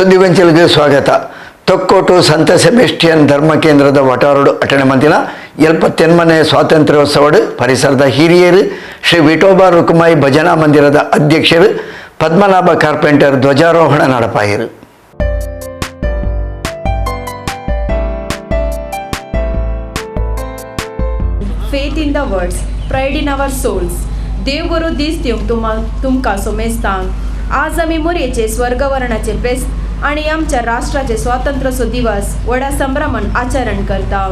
ಸುದ್ದಿಗೊಂಚಲಿಗೆ ಸ್ವಾಗತ ತೊಕ್ಕೋಟು ಸಂತ ಸೆಬೆಸ್ಟಿಯನ್ ಧರ್ಮ ಕೇಂದ್ರದ ವಟಾರಡು ಅಟಣೆ ಮಂದಿನ ಎಲ್ಪತ್ತೆನ್ಮನೆ ಸ್ವಾತಂತ್ರ್ಯೋತ್ಸವಡು ಪರಿಸರದ ಹಿರಿಯರು ಶ್ರೀ ವಿಠೋಬಾ ರುಕ್ಮಾಯಿ ಭಜನಾ ಮಂದಿರದ ಅಧ್ಯಕ್ಷರು ಪದ್ಮನಾಭ ಕಾರ್ಪೆಂಟರ್ ಧ್ವಜಾರೋಹಣ ನಡಪಾಯಿರು faith in the words, pride in our souls. देवगुरु दीस दिवंक तुमा तुमकां सोमेस्तांक आज आमी मोरयेचे स्वर्गवरणाचे फेस्त आणि आमच्या राष्ट्राचे स्वातंत्र्यचो दिवस व्हडा संभ्रमान आचरण करता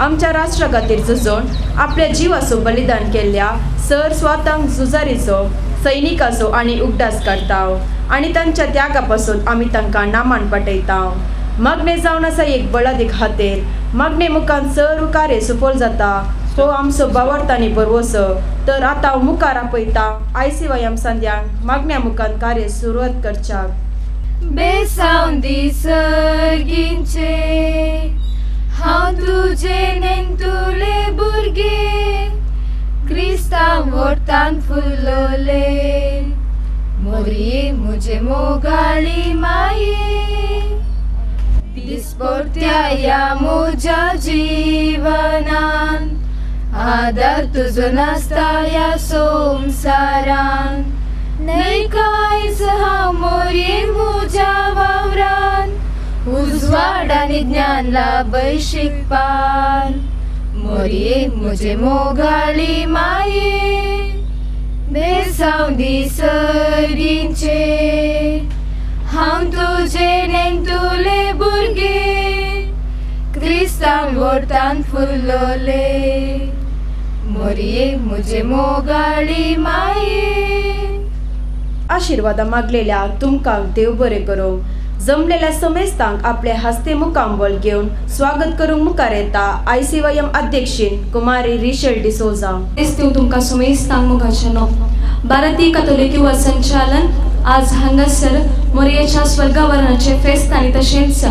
आमच्या राष्ट्रा खातीर झुजोन आपल्या जिवाचो बलिदान केल्ल्या सर स्वातंक झुजारीचो सैनिकाचो आनी उगडास करता आणि तांच्या त्यागा पासून आमी तांकां नामान पटयता मग्ने जावन आसा एक बळादीक खातीर मग्ने मुखान सर कार्य सुफोल जाता. तो आमचो बावर्तांनी बरवस तर आतां हांव मुखार आपयता आयसी वयम संध्याक मागण्या मुखान कार्य सुरवात करच्याक besaundi sărghince Hautu genentule burghe Crista vortan fulole. Morie muje mogali maie Disportea mugea jivanan Adar tuzunastaya somsaran. तुजो नासता ह्या संवसारान नाही कांयच हांव मोरये म्हज्या वावरान उजवाड आनी ज्ञान लाभय शिकपान मोरये म्हजे मोगाळी माये बेसावंदी सरींचे हांव तुजे नेंतुले भुरगे क्रिस्तांव ओर्तान फुल्लोले मोरये म्हजे मोगाळी माये आशिर्वादा मागलेल्या तुमकां देव बरें करूं. जमलेल्या समेस्तांक आपले हस्ते मुखांबळ घेवन स्वागत करूंक मुखार येता. आय सी वाय एम अध्यक्षीन कुमारी रिशल डिसोजा देव तुमकां सुमेस्तांक मुखाचें नो भारतीय कथोलिक युवा संचालन आज हांगासर मोरयेच्या स्वर्गावरणाचे फेस्त आनी तशेंच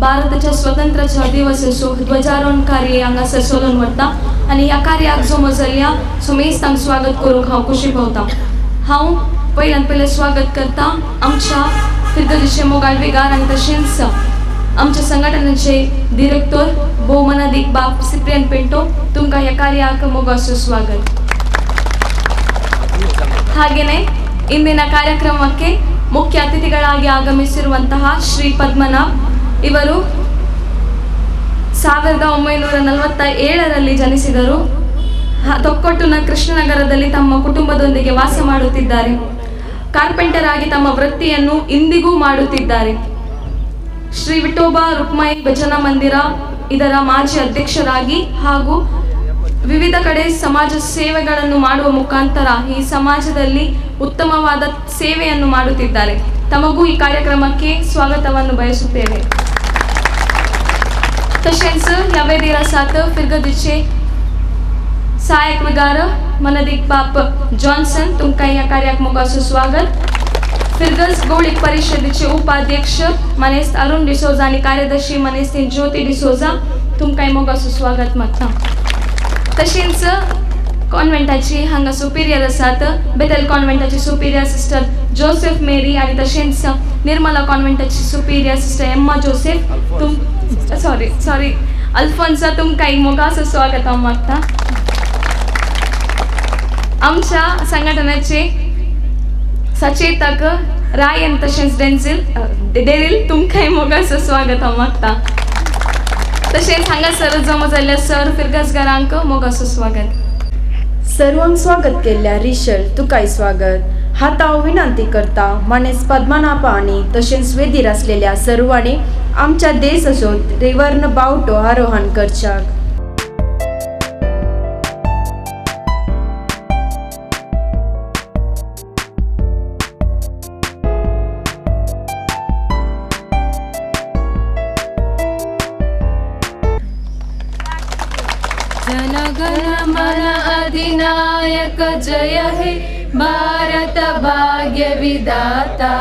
भारताच्या स्वतंत्रच्या दिवस असो ध्वजारोहण कार्य हांगासर सोलून वता आनी ह्या कार्याक जो मजल्या सुमेस्तांक स्वागत करूंक हांव खुशी भोवता. हांव पयल्यान पयलें स्वागत करता आमच्या फिरगतीचे मोगाळवेगार आनी तशेंच आमच्या संघटनेचे डिरेक्टर भोवमनादीक बाब सिप्रियन पेंटो तुमकां ह्या कार्याक मोगाचो ಸ್ವಾಗತ ಹಾಗೆಯೇ ಇಂದಿನ ಕಾರ್ಯಕ್ರಮಕ್ಕೆ ಮುಖ್ಯ ಅತಿಥಿಗಳಾಗಿ ಆಗಮಿಸಿರುವಂತಹ ಶ್ರೀ ಪದ್ಮನಾಭ್ ಇವರು ಸಾವಿರದ ಒಂಬೈನೂರ ನಲವತ್ತ ಏಳರಲ್ಲಿ ಜನಿಸಿದರು ಹ- ತೊಕ್ಕೊಟ್ಟುನ ಕೃಷ್ಣನಗರದಲ್ಲಿ ತಮ್ಮ ಕುಟುಂಬದೊಂದಿಗೆ ವಾಸ ಮಾಡುತ್ತಿದ್ದಾರೆ ಕಾರ್ಪೆಂಟರ್ ಆಗಿ ತಮ್ಮ ವೃತ್ತಿಯನ್ನು ಇಂದಿಗೂ ಮಾಡುತ್ತಿದ್ದಾರೆ. ಶ್ರೀ ವಿಠೋಬಾ ರುಕ್ಮಯಿ ಭಜನ ಮಂದಿರ ಇದರ ಮಾಜಿ ಅಧ್ಯಕ್ಷರಾಗಿ ಹಾಗೂ ವಿವಿಧ ಕಡೆ ಸಮಾಜ ಸೇವೆಗಳನ್ನು ಮಾಡುವ ಮುಖಾಂತರ ಈ ಸಮಾಜದಲ್ಲಿ ಉತ್ತಮವಾದ ಸೇವೆಯನ್ನು ಮಾಡುತ್ತಿದ್ದಾರೆ. ತಮಗೂ ಈ ಕಾರ್ಯಕ್ರಮಕ್ಕೆ ಸ್ವಾಗತವನ್ನು ಬಯಸುತ್ತೇವೆ ತಶೆನ್ಸ್ ಯಾವೇದಿರ ಸಾತ್ ಫಿರ್ಗದಿಚ್ಚೆ ಸಹಾಯಕ ವಿಗಾರ मनदीप मनदीक बाप. जॉन्सन तुमकां ह्या कार्याक मोगाचो स्वागत. फिरगस गवळीक परिशदेचे उपाध्यक्ष मनेस्त अरुण डिसोजा आनी कार्यदर्शी मनेस्तीन ज्योती डिसोजा तुमकांय मोगाचो स्वागत मागता. तशेंच कॉन्व्हेंटाची हांगा सुपिरियर आसात बेतल कॉन्व्हेंटाची सुपिरियर सिस्टर जोसेफ मेरी आनी तशेंच निर्मला कॉन्व्हेंटाची सुपिरियर सिस्टर एम्मा जोसेफ. तुम सॉरी सॉरी अल्फोन्सा तुमकांय मोगा स्वागत हांव मागता. आमच्या संघटनेचे सचेतक रायन तशेंच डेन्झिल डेरील तुमकांय मोगाचो स्वागत हांव मागता. तशेंच हांगासर जमा जाल्ल्या सर फिरगसगारांक मोगाचो स्वागत. सर्वांक स्वागत केल्ल्या रिशल तुकाय स्वागत. हात हांव विनंती करता मानेस पद्मनाभा आनी तशेंच वेदीर आसलेल्या सर्वांनी आमच्या देशाचो त्रिवर्ण बावटो आरोहण करच्याक. अधिनायक जय हे भारत भाग्य विदाता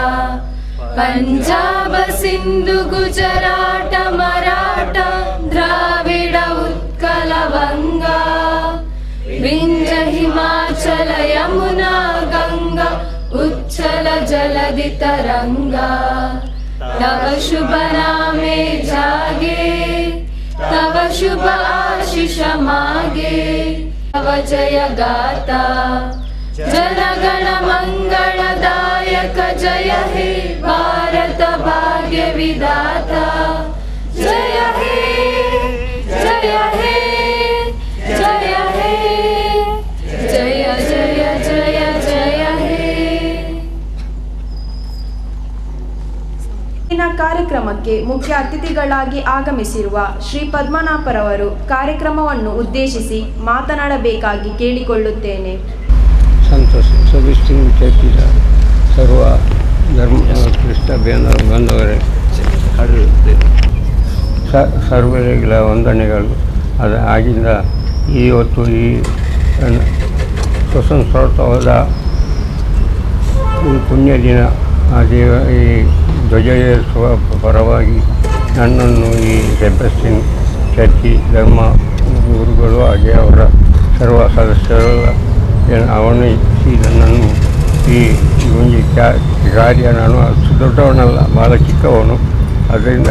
पंजाब सिंधु गुजराट मराठा द्राविड उत्कल वंगा। विंध्य हिमाचल यमुना गंगा उच्चल जलधि तरंगा तव शुभ नामे जागे तव शुभ आशिष मागे जय गाता जनगण मङ्गलदायक जय हे भारत भाग्य ಇಂದಿನ ಕಾರ್ಯಕ್ರಮಕ್ಕೆ ಮುಖ್ಯ ಅತಿಥಿಗಳಾಗಿ ಆಗಮಿಸಿರುವ ಶ್ರೀ ಪದ್ಮನಾಭರವರು ಕಾರ್ಯಕ್ರಮವನ್ನು ಉದ್ದೇಶಿಸಿ ಮಾತನಾಡಬೇಕಾಗಿ ಕೇಳಿಕೊಳ್ಳುತ್ತೇನೆ. ಸಂತೋಷ ಸರ್ವ ಧರ್ಮ, ಕೃಷ್ಣ ಬೇಂದ್ರ ಬಂದವರೇ. ಸರ್ವರಿಗಳ ವಂದನೆಗಳು. ಅದು, ಆಗಿಂದ ಇವತ್ತು ಈ ಸ್ವತಂತ್ರೋತ್ಸವದ ಈ ಪುಣ್ಯ ದಿನ ಆ ದೇವ ಈ ಧ್ವಜ ಏರಿಸುವ ಪರವಾಗಿ ನನ್ನನ್ನು ಈ ಸೆಬಸ್ಟಿನ್ ಚರ್ಚಿ ಧರ್ಮ ಗುರುಗಳು ಹಾಗೆ ಅವರ ಸರ್ವ ಸದಸ್ಯರೆಲ್ಲ ಅವನು ಅವನಿಸಿ ನನ್ನನ್ನು ಈ ಒಂದು ಕಾರ್ಯ ನಾನು ಅಷ್ಟು ದೊಡ್ಡವನಲ್ಲ, ಬಹಳ ಚಿಕ್ಕವನು. ಅದರಿಂದ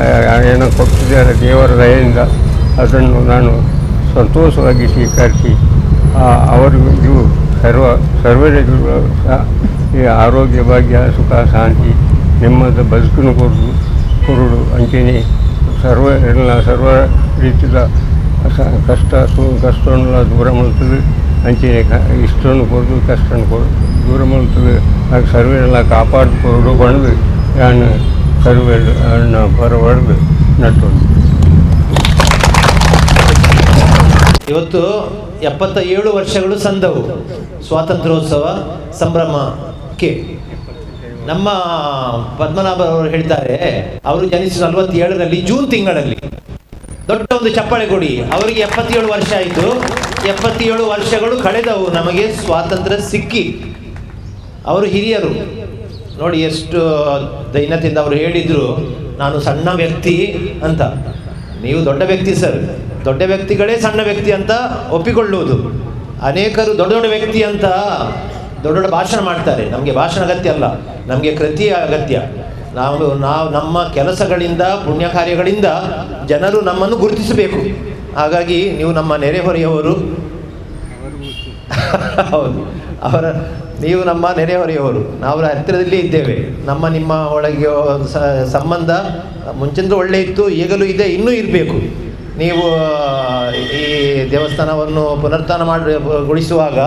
ಏನೋ ಕೊಟ್ಟಿದ್ದಾರೆ ದೇವರ ದಯೆಯಿಂದ ಅದನ್ನು ನಾನು ಸಂತೋಷವಾಗಿ ಸ್ವೀಕರಿಸಿ ಅವರಿಗೂ ಸರ್ವ, ಸರ್ವರಿಗೂ ಸಹ ಈ ಆರೋಗ್ಯ, ಭಾಗ್ಯ, ಸುಖ, ಶಾಂತಿ, ನೆಮ್ಮದ, ಬದುಕನ್ನು ಕೊಡು ಕೊರುಡು ಅಂಚೆನೆ ಸರ್ವ ಎಲ್ಲ ಸರ್ವ ರೀತಿಯ ಕಷ್ಟ ಕಷ್ಟವನ್ನೆಲ್ಲ ಕಷ್ಟವನ್ನು ದೂರ ಮಾಡುತ್ತದೆ ಅಂಚೆನೆ ಇಷ್ಟವನ್ನು ಕೊಡೋದು, ಕಷ್ಟವನ್ನು ಕೊಡು ದೂರ ಮಾಡುತ್ತದೆ ಹಾಗೆ ಸರ್ವೆಲ್ಲ ಕಾಪಾಡಿಕೊಂಡು ಬಣ್ದು ನಾನು ಸರ್ವೆ ಬರಬಾರ್ದು ನಟ್ಟು ಇವತ್ತು ಎಪ್ಪತ್ತ ಏಳು ವರ್ಷಗಳು ಸಂದವು. ಸ್ವಾತಂತ್ರ್ಯೋತ್ಸವ ಸಂಭ್ರಮಕ್ಕೆ. ನಮ್ಮ ಪದ್ಮನಾಭ ಅವರು ಹೇಳ್ತಾರೆ ಅವರು ಜನಿಸಿದ ನಲವತ್ತೇಳರಲ್ಲಿ ಜೂನ್ ತಿಂಗಳಲ್ಲಿ. ದೊಡ್ಡ ಒಂದು ಚಪ್ಪಾಳೆ ಕೊಡಿ. ಅವರಿಗೆ ಎಪ್ಪತ್ತೇಳು ವರ್ಷ ಆಯಿತು. ಎಪ್ಪತ್ತೇಳು ವರ್ಷಗಳು ಕಳೆದವು, ನಮಗೆ ಸ್ವಾತಂತ್ರ್ಯ ಸಿಕ್ಕಿ. ಅವರು ಹಿರಿಯರು. ನೋಡಿ ಎಷ್ಟು ದೈನ್ಯದಿಂದ ಅವರು ಹೇಳಿದರು, ನಾನು ಸಣ್ಣ ವ್ಯಕ್ತಿ ಅಂತ. ನೀವು ದೊಡ್ಡ ವ್ಯಕ್ತಿ ಸರ್. ದೊಡ್ಡ ವ್ಯಕ್ತಿಗಳೇ ಸಣ್ಣ ವ್ಯಕ್ತಿ ಅಂತ ಒಪ್ಪಿಕೊಳ್ಳುವುದು. ಅನೇಕರು ದೊಡ್ಡ ದೊಡ್ಡ ವ್ಯಕ್ತಿ ಅಂತ ದೊಡ್ಡ ದೊಡ್ಡ ಭಾಷಣ ಮಾಡ್ತಾರೆ. ನಮಗೆ ಭಾಷಣ ಅಗತ್ಯ ಅಲ್ಲ. ನಮಗೆ ಕೃತಿಯ ಅಗತ್ಯ. ನಾವು ನಾವು ನಮ್ಮ ಕೆಲಸಗಳಿಂದ, ಪುಣ್ಯ ಕಾರ್ಯಗಳಿಂದ ಜನರು ನಮ್ಮನ್ನು ಗುರುತಿಸಬೇಕು. ಹಾಗಾಗಿ ನೀವು ನಮ್ಮ ನೆರೆಹೊರೆಯವರು. ಹೌದು. ಅವರ, ನೀವು ನಮ್ಮ ನೆರೆಹೊರೆಯವರು. ನಾವು ಹತ್ತಿರದಲ್ಲಿ ಇದ್ದೇವೆ. ನಮ್ಮ, ನಿಮ್ಮ ಒಳಗೆ ಸಂಬಂಧ ಮುಂಚಿಂದ ಒಳ್ಳೆ ಇತ್ತು, ಈಗಲೂ ಇದೆ, ಇನ್ನೂ ಇರಬೇಕು. ನೀವು ಈ ದೇವಸ್ಥಾನವನ್ನು ಪುನರುತ್ಥಾನ ಮಾಡಿ ಗೊಳಿಸುವಾಗ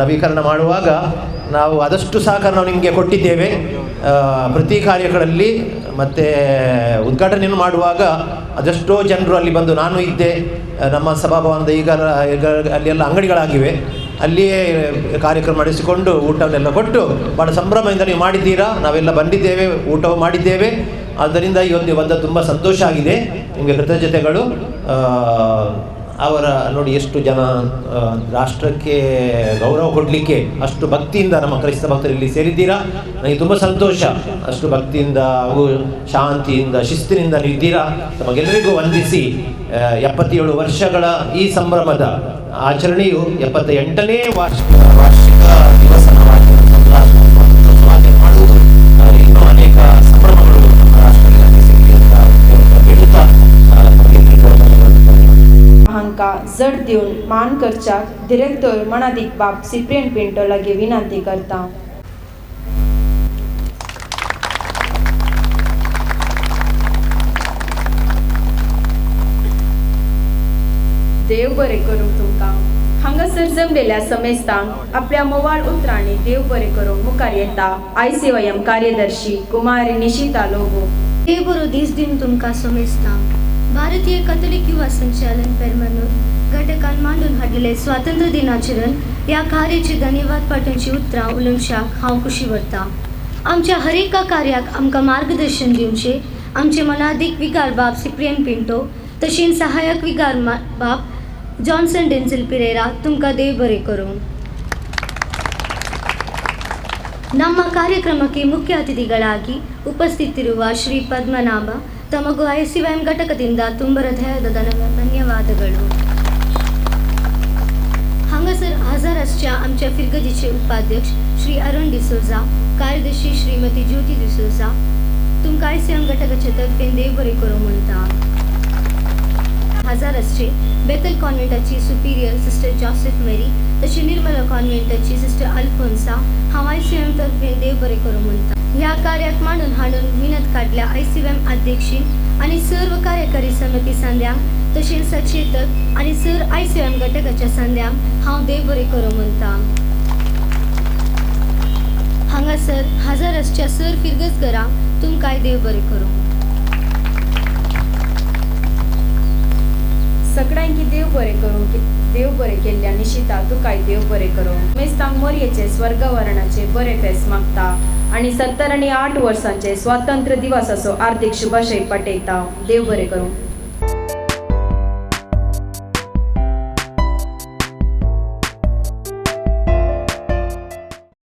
ನವೀಕರಣ ಮಾಡುವಾಗ ನಾವು ಆದಷ್ಟು ಸಹಕಾರ ನಾವು ನಿಮಗೆ ಕೊಟ್ಟಿದ್ದೇವೆ. ಪ್ರತಿ ಕಾರ್ಯಗಳಲ್ಲಿ ಮತ್ತು ಉದ್ಘಾಟನೆಯನ್ನು ಮಾಡುವಾಗ ಅದೆಷ್ಟೋ ಜನರು ಅಲ್ಲಿ ಬಂದು ನಾನು ಇದ್ದೆ. ನಮ್ಮ ಸಭಾಭವನದ ಈಗ ಈಗ ಅಲ್ಲೆಲ್ಲ ಅಂಗಡಿಗಳಾಗಿವೆ. ಅಲ್ಲಿಯೇ ಕಾರ್ಯಕ್ರಮ ನಡೆಸಿಕೊಂಡು ಊಟವನ್ನೆಲ್ಲ ಕೊಟ್ಟು ಭಾಳ ಸಂಭ್ರಮದಿಂದ ನೀವು ಮಾಡಿದ್ದೀರಾ? ನಾವೆಲ್ಲ ಬಂದಿದ್ದೇವೆ, ಊಟವು ಮಾಡಿದ್ದೇವೆ. ಆದ್ದರಿಂದ ಇವತ್ತು ಬಂದ ತುಂಬ ಸಂತೋಷ ಆಗಿದೆ. ನಿಮಗೆ ಕೃತಜ್ಞತೆಗಳು ಅವರ ನೋಡಿ ಎಷ್ಟು ಜನ ರಾಷ್ಟ್ರಕ್ಕೆ ಗೌರವ ಕೊಡಲಿಕ್ಕೆ ಅಷ್ಟು ಭಕ್ತಿಯಿಂದ ನಮ್ಮ ಕ್ರೈಸ್ತ ಭಕ್ತರು ಇಲ್ಲಿ ಸೇರಿದ್ದೀರಾ? ನನಗೆ ತುಂಬ ಸಂತೋಷ. ಅಷ್ಟು ಭಕ್ತಿಯಿಂದ ಹಾಗೂ ಶಾಂತಿಯಿಂದ, ಶಿಸ್ತಿನಿಂದ ನೀಡಿದ್ದೀರಾ ತಮಗೆಲ್ಲರಿಗೂ ವಂದಿಸಿ ಎಪ್ಪತ್ತೇಳು ವರ್ಷಗಳ ಈ ಸಂಭ್ರಮದ ಆಚರಣೆಯು ಎಪ್ಪತ್ತ ಎಂಟನೇ ವಾರ್ಷಿಕ जड दिवन मान કરચાક ડિરેક્ટર मनादीक બાપ સિપ્રિયન પિન્ટો લગે વિનંતી करता. देव बरें करूं तुमकां. हांगासर जमलेल्या समेस्तांक आपल्या मोवाळ उतरांनी देव बरें करूंक मुखार येता. आय सी वयम कार्यदर्शी कुमार निशिता लोगो देव बरो दीस दिन तुमकां समेस्तांक भारतीय कॅथोलिक युवा संचालन पेरमनूर घटकान मांडून हाडिल्ले स्वातंत्र्य दिनाचरण ह्या कार्याची धन्यवाद पाठवची उतरां उलोवशाक हांव खुशी भरतां आमच्या हर एका कार्याक आमकां मार्गदर्शन दिवचे आमचे मनाधीक विगार बाब सिप्रियन पिंटो तशेंच सहाय्यक विगार मा- बाब ಜಾನ್ಸನ್ ಡೆನ್ಸಿಲ್ ಪಿರೇರಾ ತುಮಕ ದೇವ್ ಬರೆ ಕರು ನಮ್ಮ ಕಾರ್ಯಕ್ರಮಕ್ಕೆ ಮುಖ್ಯ ಅತಿಥಿಗಳಾಗಿ ಉಪಸ್ಥಿತಿರುವ ಶ್ರೀ ಪದ್ಮನಾಭ ತಮಗೂ ಐ ಸಿ ಎಂ ಘಟಕದಿಂದ ತುಂಬ ಹೃದಯದ ಧನ್ಯ- ಧನ್ಯವಾದಗಳು हांगासर हजार आसच्या आमच्या फिरगतीचे उपाध्यक्ष श्री अरुण डिसोजा कार्यदर्शी श्रीमती ज्योती डिसोजा तुमकां आय सी एम घटकाचे तर्फेन देव बरें करूं म्हणटा हजारसचे बेतल कॉन्व्हेंटाची सुपिरियर सिस्टर जॉसेफ मेरी तशी निर्मला कॉन्व्हेंटाची सिस्टर अल्फोन्सा हांव आय सी एम तर्फे देव बरें करूं म्हणटा ह्या कार्याक मांडून हाडून मिनत काडल्या आय सी एम अध्यक्षी आनी सर्व कार्यकारी समिती सांध्या तशेंच सचेतक आनी सर आय सी एम घटकाच्या सांद्यांक हांव देव बरें करूं म्हणटा हांगासर हजारसच्या सर फिरगसगरांक तुमकांय देव बरें करूं. सगळ्यांकी देव बरें करूं देव बरें केल्ल्या निशिता तुकाय देव बरें करूं मेस्तांक मोरयेचे स्वर्गवरणाचे बरे फेस मागता. आनी सत्तर आनी आठ वर्सांचे स्वातंत्र्य दिवस असो आर्थीक शुभाशय पाठयता देव बरें करूं